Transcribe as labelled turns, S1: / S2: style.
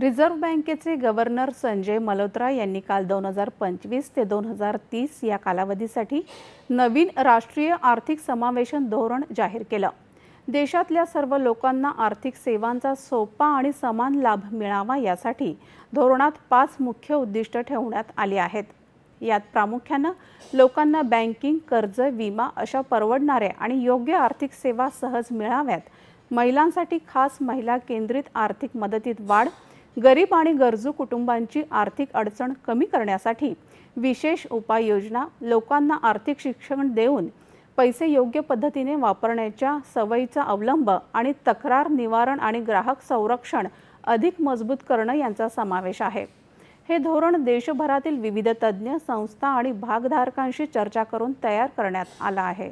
S1: Reserve बँकेचे governor Sanjay Malhotra यांनी काल दोन हजार पंचवीस ते दोन हजार तीस या कालावधीसाठी नवीन राष्ट्रीय आर्थिक समावेशन धोरण जाहीर केलं. देशातल्या सर्व लोकांना आर्थिक सेवांचा सोपा आणि समान लाभ मिळावा यासाठी धोरणात पाच मुख्य उद्दिष्ट ठेवण्यात आली आहेत. यात प्रामुख्यानं लोकांना बँकिंग कर्ज विमा अशा परवडणाऱ्या आणि योग्य आर्थिक सेवा सहज मिळाव्यात. महिलांसाठी खास महिला केंद्रित आर्थिक मदतीत वाढ गरीब आणि गरजू कुटुंबांची आर्थिक अडचण कमी करण्यासाठी विशेष उपाययोजना लोकांना आर्थिक शिक्षण देऊन पैसे योग्य पद्धतीने वापरण्याच्या सवयीचा अवलंब आणि तक्रार निवारण आणि ग्राहक संरक्षण अधिक मजबूत करणं यांचा समावेश आहे. हे धोरण देशभरातील विविध तज्ज्ञ संस्था आणि भागधारकांशी चर्चा करून तयार करण्यात आलं आहे.